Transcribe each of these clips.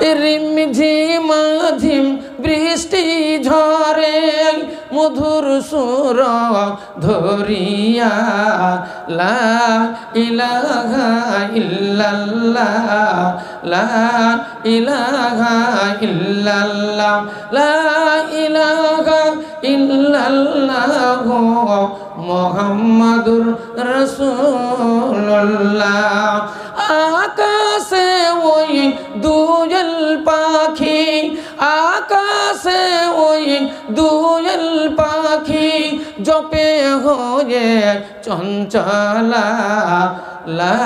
রিম ঝিম ঝিম বৃষ্টি ঝরে, মধুর সুর ধরিয়া, লা ইলাহা ইল্লাল্লাহ, লা ইলাহা ইল্লাল্লাহ, লা ইলাহা ইল্লাল্লাহ, মোহাম্মদুর রসুল্লাহ আকাশে দুজল পাখি জপে হয়ে চঞ্চলা। লা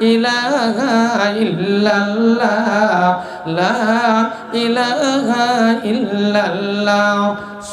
ইলাহা ইল্লাল্লাহ। লা ইলাহা ইল্লাল্লাহ।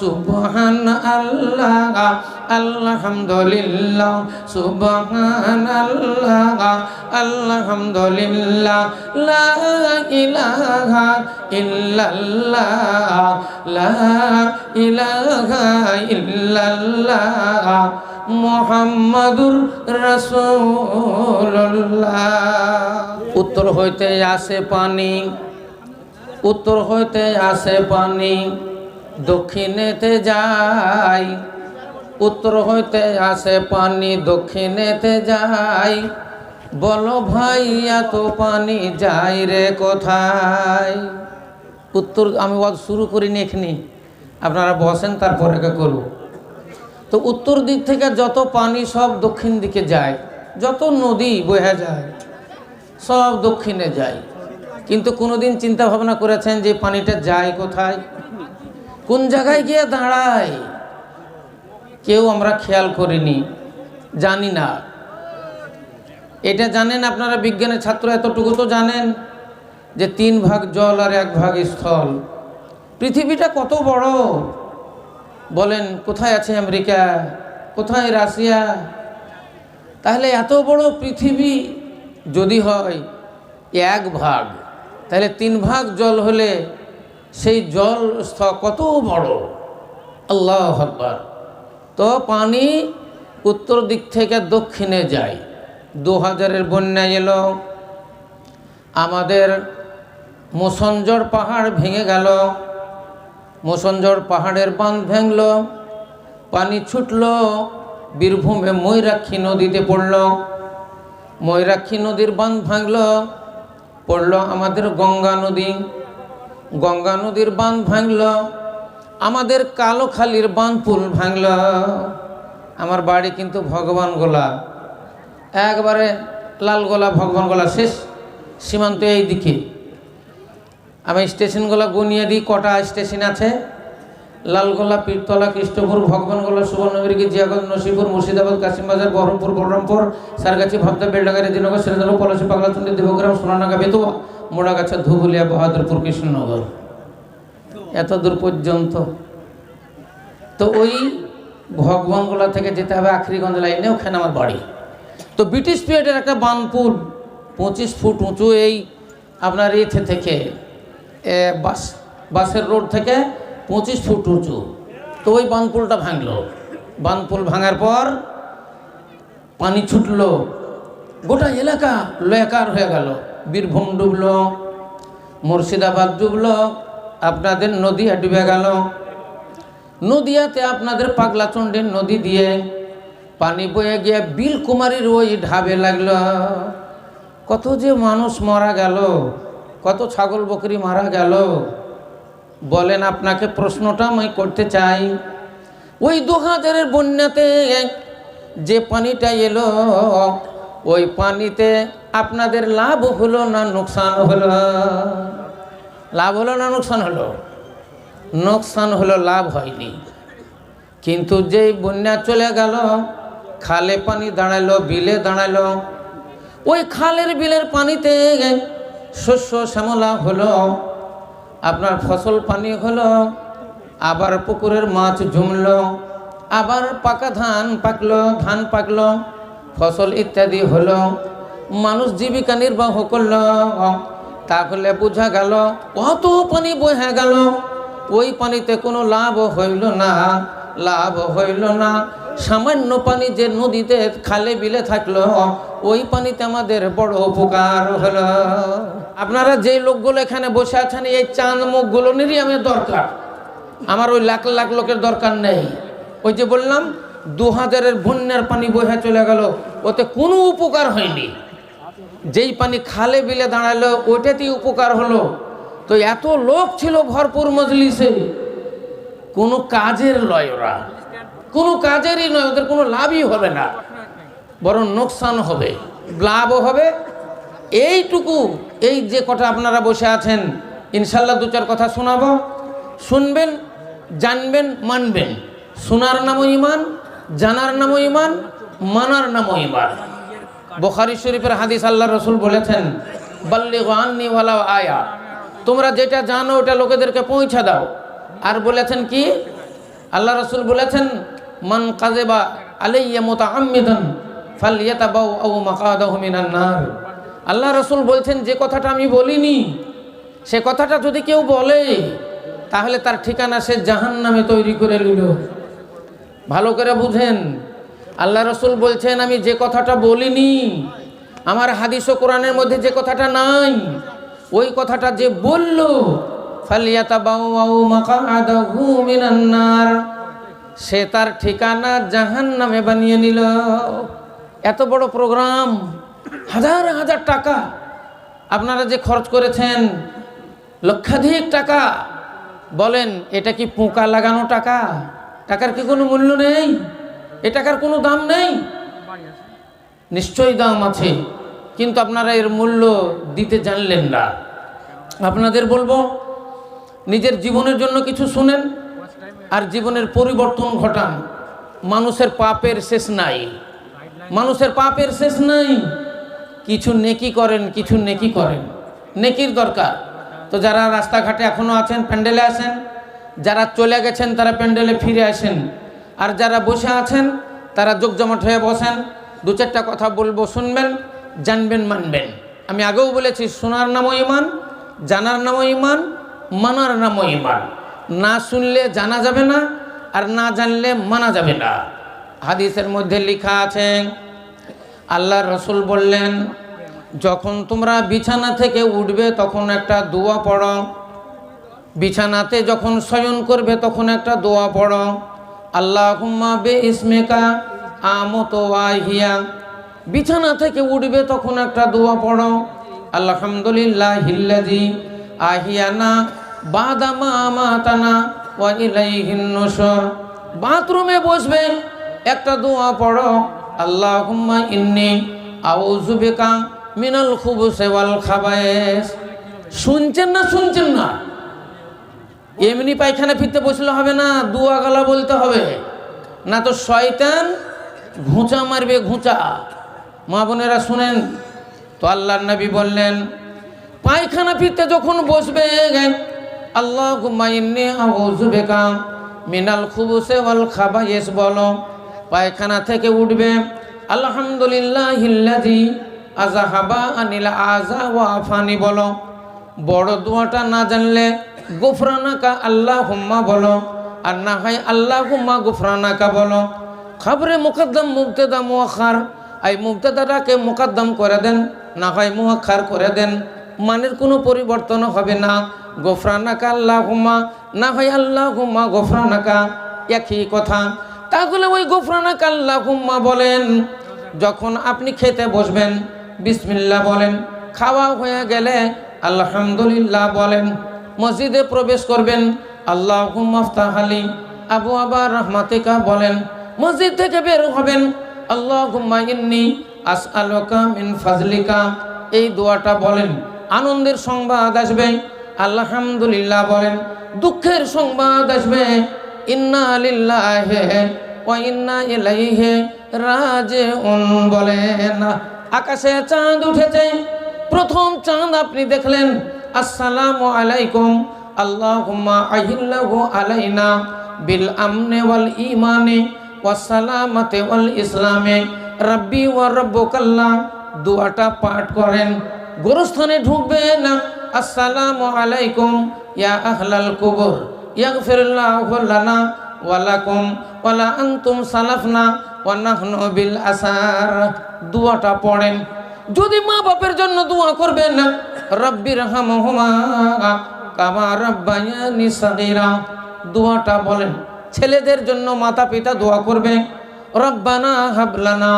সুবহান আল্লাহ আলহামদুলিল্লাহ। সুবহান আল্লাহ আলহামদুলিল্লাহ। লা ইলাহা ইল্লাল্লাহ। ইলাহা মোহাম্মদুর রসুল্লাহ উত্তর হইতে আসে পানি, উত্তর হইতে আসে পানি, দক্ষিণেতে যায় উত্তর হইতে আসে পানি, দক্ষিণেতে যায় বলো ভাই এত পানি যাই রে কোথায়? উত্তর আমি ওয়াজ শুরু করিনি এখানে। আপনারা বসেন, তারপরে করব। তো উত্তর দিক থেকে যত পানি সব দক্ষিণ দিকে যায়, যত নদী বয়ে যায়, সব দক্ষিণে যায়। কিন্তু কোনোদিন চিন্তা ভাবনা করেছেন যে পানিটা যায় কোথায়? কোন জায়গায় গিয়ে দাঁড়ায়? কেউ আমরা খেয়াল করিনি, জানি না। এটা জানেন আপনারা বিজ্ঞানের ছাত্র, এতটুকু তো জানেন। যে তিন ভাগ জল আর এক ভাগ স্থল। পৃথিবীটা কত বড়? বলেন, কোথায় আছে আমেরিকা? কোথায় রাশিয়া? তাহলে এত বড় পৃথিবী যদি হয় এক ভাগ, তাহলে তিন ভাগ জল হলে সেই জল কত বড়? আল্লাহ আকবার। তো পানি উত্তর দিক থেকে দক্ষিণে যায়। দু হাজারের বন্যা এলো। আমাদের মোসঞ্জর পাহাড় ভেঙে গেল। মোসঞ্জর পাহাড়ের বাঁধ ভেঙল। পানি ছুটল। বীরভূমে ময়ূরাক্ষী নদীতে পড়ল। ময়ূরাক্ষী নদীর বাঁধ ভাঙল। পড়ল আমাদের গঙ্গা নদী। গঙ্গা নদীর বাঁধ ভাঙল। আমাদের কালোখালির বাঁধপুল ভাঙল। আমার বাড়ি কিন্তু ভগবান গোলা একবারে লালগোলা ভগবান গোলা শেষ। সীমান্ত এই দিকে আমি স্টেশনগুলো গুনিয়ে দিই, কটা স্টেশন আছে? লালগোলা, পীরতলা, কৃষ্ণপুর, ভগবানগোলা সুবর্ণবীরগি জিয়াগঞ্জ নসিপুর, মুর্শিদাবাদ, কাশিমবাজার, বহরমপুর, বলরামপুর, সারগাছি ভাবদা বেলডাগারি দিনগর শ্রীনগর পলাশি, পাগলাচন্ডী, দেবগ্রাম সোনানাগা বেতুয়া, মোড়াগাছা, ধুবুলিয়া, বাহাদুরপুর, কৃষ্ণনগর। এত দূর পর্যন্ত। তো ওই ভগবানগোলা থেকে যেতে হবে আখরিগঞ্জ লাইনে, ওখানে আমার বাড়ি। তো ব্রিটিশ পিরিয়ডের একটা বানপুল, পঁচিশ ফুট উঁচু, এই আপনার এতে থেকে। বাস, বাসের রোড থেকে পঁচিশ ফুট উঁচু। তো ওই বানপুলটা ভাঙলো। বানপুল ভাঙার পর পানি ছুটলো। গোটা এলাকা লয়াকার হয়ে গেল। বীরভূম ডুবলো, মুর্শিদাবাদ ডুবলো, আপনাদের নদীয়া ডুবে গেল। নদিয়াতে আপনাদের পাগলাচণ্ডীর নদী দিয়ে পানি বয়ে গিয়ে বিলকুমারীর ওই ঢাবে লাগল। কত যে মানুষ মারা গেল। কত ছাগল বকরি মারা গেল? বলেন, আপনাকে প্রশ্নটা আমি করতে চাই। ওই দু হাজারের বন্যাতে যে পানিটা এলো, ওই পানিতে আপনাদের লাভ হলো না নোকসান হলো? লাভ হলো না নোকসান হলো? নোকসান হলো, লাভ হয়নি। কিন্তু যেই বন্যা চলে গেল, খালে পানি দাঁড়াল, বিলে দাঁড়াল, ওই খালের বিলের পানিতে শস্য শ্যামলা হলো, আপনার ফসল পানি হলো, আবার পুকুরের মাছ জমলো, আবার পাকা ধান পাকলো ধান পাকলো, ফসল ইত্যাদি হলো, মানুষ জীবিকা নির্বাহ করল, তাহলে বোঝা গেল, কত পানি বহে গেল, ওই পানিতে কোনো লাভ হইল না, লাভ হইল না। সামান্য পানি যে নদীতে খালে বিলে থাকল, ওই পানিতে আমাদের বড় উপকার হলো। আপনারা যে লোকগুলো এখানে বসে আছেন, এই চাঁদ মুখগুলো নিরই আমি দরকার। আমার ওই লাখ লাখ লোকের দরকার নেই। ওই যে বললাম দু হাজারের বন্যার পানি বহে চলে গেল, ওতে কোনো উপকার হয়নি। যেই পানি খালে বিলে দাঁড়াল, ওইটাতেই উপকার হলো। তো এত লোক ছিল ভরপুর মজলিসে। কোনো কাজের লয় ওরা। কোনো কাজেরই নয়, ওদের কোনো লাভই হবে না। বরং নোকসান হবে, লাভও হবে এইটুকু, এই যে কথা আপনারা বসে আছেন, ইনশাল্লাহ দু চার কথা শোনাবো। শুনবেন, জানবেন, মানবেন। শোনার নামও ইমান জানার নামও ইমান মানার নামও ইমান বোখারি শরীফের হাদিস আল্লাহ রসুল বলেছেন বাল্লি আন্নি ওয়ালা আয়া। তোমরা যেটা জানো, ওটা লোকেদেরকে পৌঁছা দাও। আর বলেছেন কি? আল্লাহ রসুল বলেছেন, মান কাজেবা আলাইয়া মোতা আম্মিদান ফালিয়াতা বাউ আউ মাকাদাহু মিনান নার। আল্লাহ রসুল বলছেন, যে কথাটা আমি বলিনি, সে কথাটা যদি কেউ বলে, তাহলে তার ঠিকানা সে জাহান নামে তৈরি করে নিল। ভালো করে বুঝেন, আল্লাহ রসুল বলছেন, আমি যে কথাটা বলিনি, আমার হাদিস ও কোরআনের মধ্যে যে কথাটা নাই, ওই কথাটা যে বলল সে তার ঠিকানা জাহান নামে বানিয়ে নিল। এত বড় প্রোগ্রাম। হাজার হাজার টাকা আপনারা যে খরচ করেছেন, লক্ষাধিক টাকা, বলেন, এটা কি পোকা লাগানো টাকা? টাকার কি কোনো মূল্য নেই? এ টাকার কোনো দাম নেই? নিশ্চয়ই দাম আছে, কিন্তু আপনারা এর মূল্য দিতে জানলেন না। আপনাদের বলব, নিজের জীবনের জন্য কিছু শুনেন, আর জীবনের পরিবর্তন ঘটান। মানুষের পাপের শেষ নাই। মানুষের পাপের শেষ নাই। কিছু নেকি করেন, কিছু নেকি করেন। নেকির দরকার। তো যারা রাস্তাঘাটে এখনও আছেন, প্যান্ডেলে আসেন যারা চলে গেছেন, তারা প্যান্ডেলে ফিরে আসেন। আর যারা বসে আছেন, তারা জমট হয়ে বসেন। দু চারটা কথা বলব, শুনবেন, জানবেন, মানবেন। আমি আগেও বলেছি, শোনার নামও ইমান, জানার নামও ইমান, মানার নামও ইমান। না শুনলে জানা যাবে না, আর না জানলে মানা যাবে না। হাদিসের মধ্যে লেখা আছে আল্লাহ রসুল বললেন, যখন তোমরা বিছানা থেকে উঠবে, তখন একটা দোয়া পড়ো। বিছানাতে যখন শয়ন করবে, তখন একটা দোয়া পড়ো। আল্লাহ বে ইসমেকা আমত বিছানা থেকে উঠবে, তখন একটা দোয়া পড়ো। আলহামদুলিল্লাহ হিল্লাজি আহিয়ানা বাদামা আমাতানা ওয়া ইলাইহিন নুশুর। বাথরুমে বসবে একটা দোয়া পড়ো। আল্লাহুম্মা ইন্নি আউযু বিকা মিনাল খুবুসি ওয়াল খাবায়েস শুনছেন না শুনছেন না? এমনি পায়খানা ফিরতে বসলে হবে না, দুয়া গলা বলতে হবে। না তো শয়তান ঘুঁচা মারবে, ঘুঁচা। মা বোনেরা শুনেন, তো আল্লাহর নবী বললেন, পায়খানা ফিরতে যখন বসবে আল্লাহ মিনাল খুবুসে ওয়াল খাবায়েস বলো পায়খানা থেকে উঠবে। আলহামদুলিল্লাহ হিল্লাজি আজাহাবা আনিল আজা ওয়া আফানি বলো। বড় দোয়াটা না জানলে গুফরানাকা আল্লাহ হুম্মা বলো। আর না হয় আল্লাহ হুম্মা গুফরানাকা বলো। খাবরে মুকদ্দম মুবতেদা মুয়াখার। এই মুবতেদাটাকে মুকদ্দম করে দেন, না হয় মুয়াখার করে দেন। মানের কোনো পরিবর্তন হবে না। গোফরানাকা আল্লাহ হুম্মা না হয় আল্লাহ হুম্মা গোফরানাকা। একই কথা। তাহলে ওই গোফরানাকা আল্লাহ হুম্মা বলেন, যখন আপনি খেতে বসবেন, বিসমিল্লাহ বলেন, খাওয়া হয়ে গেলে আলহামদুলিল্লাহ বলেন, মসজিদে প্রবেশ করবেন আল্লাহ আলী আবু আবার রহমাতিকা বলেন, মসজিদ থেকে বের হবেন আল্লাহ ইন্নি আস আলোকা মিন ফাজলিকা। এই দোয়াটা বলেন, আনন্দের সংবাদ আসবে, আলহামদুলিল্লাহ বলেন, দুঃখের সংবাদ আসবে, ইন্না লিল্লাহে ওয়া ইন্না ইলাইহি রাজিউন বলেন আকাশে চাঁদ উঠেছে, প্রথম চাঁদ আপনি দেখলেন। আসসালামু আলাইকুম, আল্লাহুম্মা আহিল্লাহু আলাইনা বিল আমনে ওয়াল ইমানে ওয়াসালামাতে ওয়াল ইসলামে। রাব্বি ওয়া রব্বুকাল্লাহ দোয়াটা পাঠ করেন। গোরস্থানে ঢুকবেন আসসালামু আলাইকুম, ইয়া আহলাল কুবুর, ইয়াগফিরুল্লাহু লানা ওয়া লাকুম। ওয়া লা আনতুম সালাফনা ওয়া নাহনু বিল আসার। দোয়াটা পড়েন। যদি মা বাপের জন্য দোয়া করবেন রব্বির হামহুমা কামা রব্বায়ানি সাগীরা। দোয়াটা বলেন। ছেলেদের জন্য মাতা পিতা দোয়া করবে। রব্বানা হাবলানা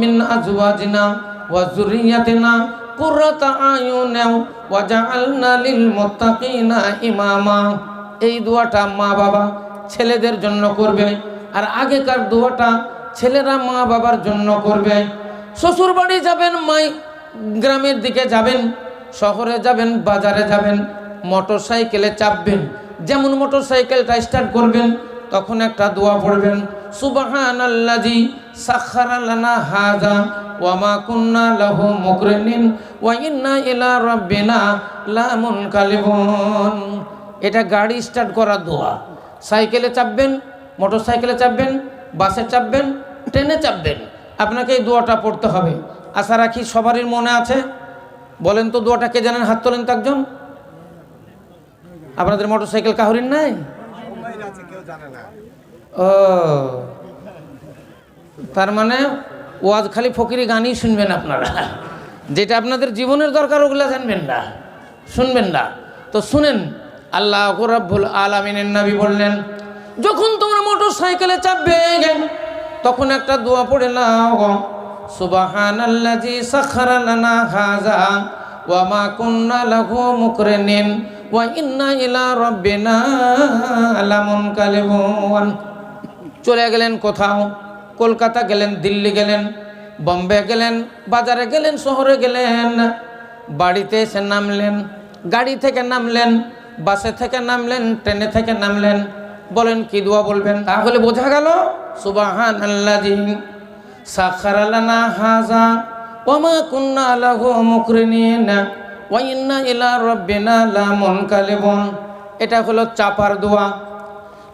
মিন আজওয়াজিনা ওয়া যুররিয়াতিনা কুররাতা আয়ুনা ওয়াজআলনা লিল মুত্তাকিনা ইমামা। এই দোয়াটা মা বাবা ছেলেদের জন্য করবে। আর আগেকার দোয়াটা ছেলেরা মা বাবার জন্য করবে। শ্বশুর বাড়ি যাবেন, মাই গ্রামের দিকে যাবেন, শহরে যাবেন, বাজারে যাবেন মোটর সাইকেলে চাপবেন। যেমন মোটর সাইকেলটা স্টার্ট করবেন, তখন একটা দোয়া পড়বেন সুবাহান আল্লাজি সাখারা লানা হাজা ওয়ামা কুন্না লাহু মুকরিনিন ওয়া ইন্না ইলা রাব্বিনা লামুনকালিবুন এটা গাড়ি স্টার্ট করার দোয়া। সাইকেলে চাপবেন মোটর সাইকেলে চাপবেন, বাসে চাপবেন, ট্রেনে চাপবেন। আপনাকে এই দোয়াটা পড়তে হবে। আশা রাখি সবারই মনে আছে। বলেন তো দোয়াটা কে জানেন? হাত তোলেন তো একজন। আপনাদের মোটর সাইকেল কাহুরিন নাই? ও। তার মানে ওয়াজ খালি ফকিরি গানই শুনবেন আপনারা। যেটা আপনাদের জীবনের দরকার, ওগুলো জানবেন না। শুনবেন না। তো শুনেন, আল্লাহ রাব্বুল আলামিনের নবী বললেন যখন তোমরা মোটর সাইকেলে চাপবে, তখন একটা দোয়া পড়ে নাও সুবহানাল্লাজি সাখারা লানা হাযা ওয়া মা কুন্না লাহু মুকরিনিন ওয়া ইন্না ইলা রাব্বিনা লামুনকালিবুন। চলে গেলেন কোথাও? কলকাতা গেলেন, দিল্লি গেলেন, বম্বে গেলেন, বাজারে গেলেন, শহরে গেলেন। বাড়িতে এসে নামলেন, গাড়ি থেকে নামলেন, বাসে থেকে নামলেন, ট্রেনে থেকে নামলেন বলেন, কি দোয়া বলবেন? তাহলে বোঝা গেল সুবাহান হাজা এটা হলো চাপার দোয়া।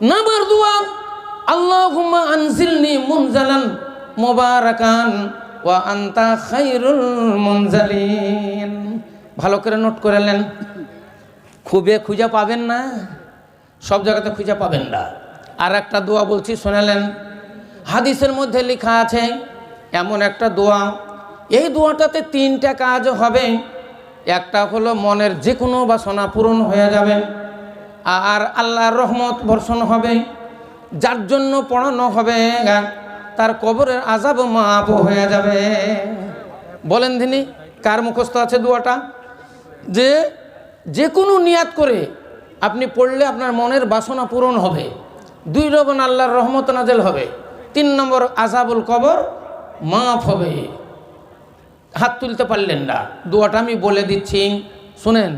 নামার দোয়া, আল্লাহুম্মা মুনজালান মুবারাকান, ওয়া আনতা খায়রুল মুনজালিন। ভালো করে নোট করে নেন। খুবে খুঁজে পাবেন না। সব জায়গাতে খুঁজে পাবেন না। আর একটা দোয়া বলছি, শোনালেন? হাদিসের মধ্যে লেখা আছে, এমন একটা দোয়া, এই দোয়াটাতে তিনটা কাজ হবে। একটা হলো মনের যে কোনো বাসনা পূরণ হয়ে যাবে, আর আল্লাহর রহমত বর্ষণ হবে, যার জন্য পড়ানো হবে, তার কবরের আজাব মাপ হয়ে যাবে। বলেন তিনি, কার মুখস্থ আছে দোয়াটা? যে যে কোনো নিয়াত করে আপনি পড়লে আপনার মনের বাসনা পূরণ হবে। দুই রবন আল্লাহর রহমত নাজেল হবে। তিন নম্বর আজাবুল কবর মাফ হবে। হাত তুলতে পারলেন না। দোয়াটা আমি বলে দিচ্ছি। শুনেন,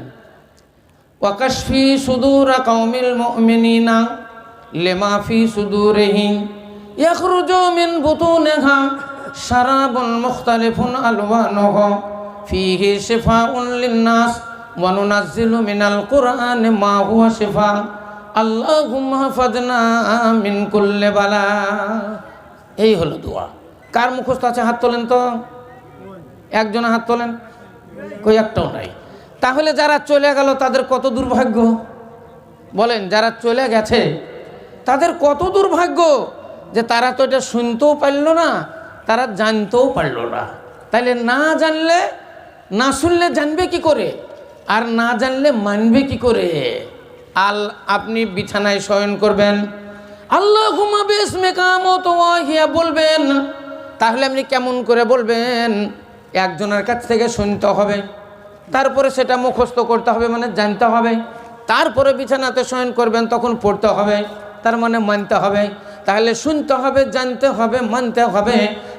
ওয়াকাশফি সুদূর কৌমিল মুমিনিনা লেমাফি সুদূরহিম ইয়াখরুজু মিন বুতুনিহা শারাবুন মুখতালিফুন আলওয়ানুহু ফীহি শিফাউন লিন-নাস ওয়া নুনাজ্জিলু মিনাল কুরআনি মা হুয়া শিফা। আল্লাহুম্মা হাফাজনা এই হলো দোয়া। কার মুখস্থ আছে? হাত তোলেন তো। একজন হাত তোলেন? কই একটাও নাই। তাহলে যারা চলে গেল, তাদের কত দুর্ভাগ্য? বলেন, যারা চলে গেছে, তাদের কত দুর্ভাগ্য? যে তারা তো এটা শুনতেও পারল না, তারা জানতেও পারল না। তাইলে না জানলে, না শুনলে জানবে কি করে? আর না জানলে মানবে কি করে? আল, আপনি বিছানায় শয়ন করবেন। আল্লাহ ওয়াহিয়া বলবেন। তাহলে আপনি কেমন করে বলবেন? একজনের কাছ থেকে শুনতে হবে। তারপরে সেটা মুখস্থ করতে হবে মানে জানতে হবে। তারপরে বিছানাতে শয়ন করবেন, তখন পড়তে হবে। তার মানে মানতে হবে। তাহলে শুনতে হবে, জানতে হবে, মানতে হবে।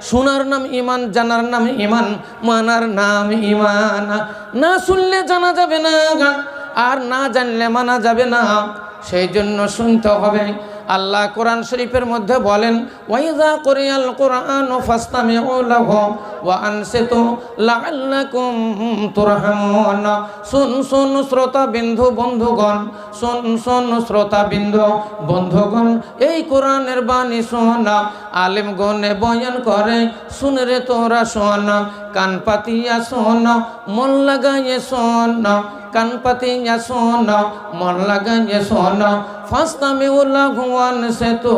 শোনার নাম ইমান জানার নাম ইমান মানার নাম ইমান না শুনলে জানা যাবে না আর না জানলে মানা যাবে না। সেই জন্য শুনতে হবে আল্লাহ কোরআন শরীফের মধ্যে বলেন ওয়াইদা কোরিয়াল কোরআন আনসিতু লাআল্লাকুম তুরহামুন। শুন শুন শ্রোতা বিন্দু বন্ধুগণ, শুন শুন শ্রোতা বিন্দু বন্ধুগণ, এই কোরআনের বাণী শোন, আলেম গনে বয়ান করে, শুন রে তোরা শোন, কান পাতিয়া শোন, মন লাগাইয়ে শোন, কান পাতিয়া শোন, মন লাগাইয়ে শোন। লাহু ওয়া আনসিতু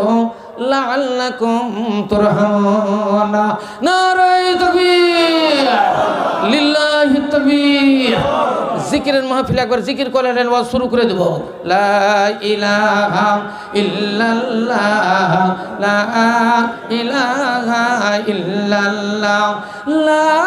লাআল্লাকুম তুরহামুনা। নারায়ে তাকবীর। লিল্লাহি তাকবীর। জিকিরের মাহফিল একবার জিকির করে রেলওয়াজ শুরু করে দেব। লা ইলাহা ইল্লাল্লাহ, লা ইলাহা ইল্লাল্লাহ, লা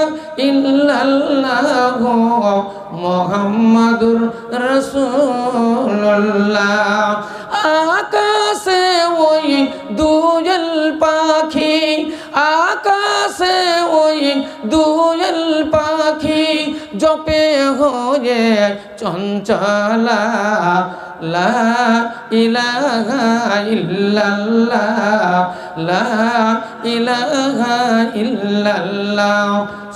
ইল্লাল্লাহ মুহাম্মাদুর রাসূলুল্লাহ। আকাশে ওই দুজল পাখি, আকাশে ওই দুজল পাখি জপে হয়ে চঞ্চলা। লা ইলাহা ইল্লাল্লাহ, লা ইলাহা ইল্লাল্লাহ।